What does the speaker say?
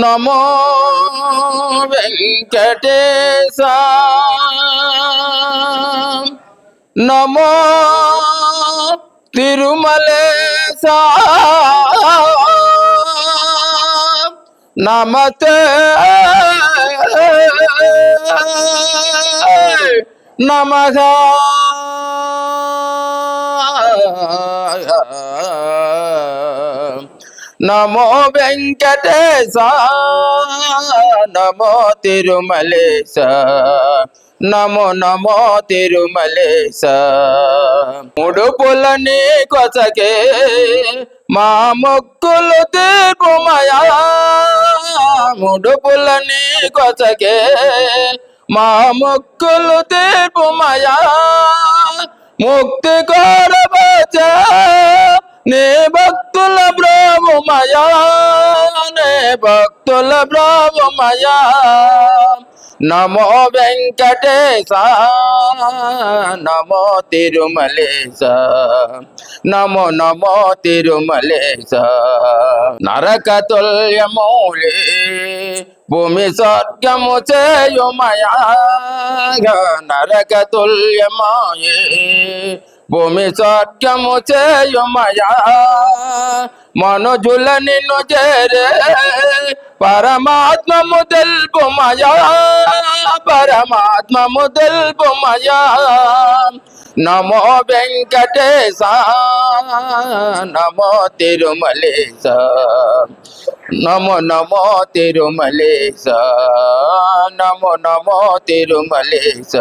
নমো ভেঙ্কটেশ নমো తిరుమలేశ నమతే నమ নমো বেঙ্কটেশ নমো তিরুমলেশ নমো নমো তিরুমলেশ মুডুপুলনি কচকে মা মকুল দেবমায়া মুডুপুলনি কচকে মা মকুল দেবমায়া মুক্তি করব যা নে বকুল ব্র మయానే భక్తుల బ్రహ్మయా నమో వెంకటేశ నమో తిరుమలేశ నమో నమో తిరుమలేశ నరక తుల్యమూలి భూమి స్వర్గము చేయుమయా నరక తుల్యమాయే భూమి స్వర్గము చేయుమయా మనోజుల నిన్ను చేరే పరమాత్మము తెలుపుమయా పరమాత్మము తెలుపుమయా నమో వెంకటేశ నమో తిరుమలేశ నమో నమో తిరుమలేశ నమో నమో తిరుమలేశ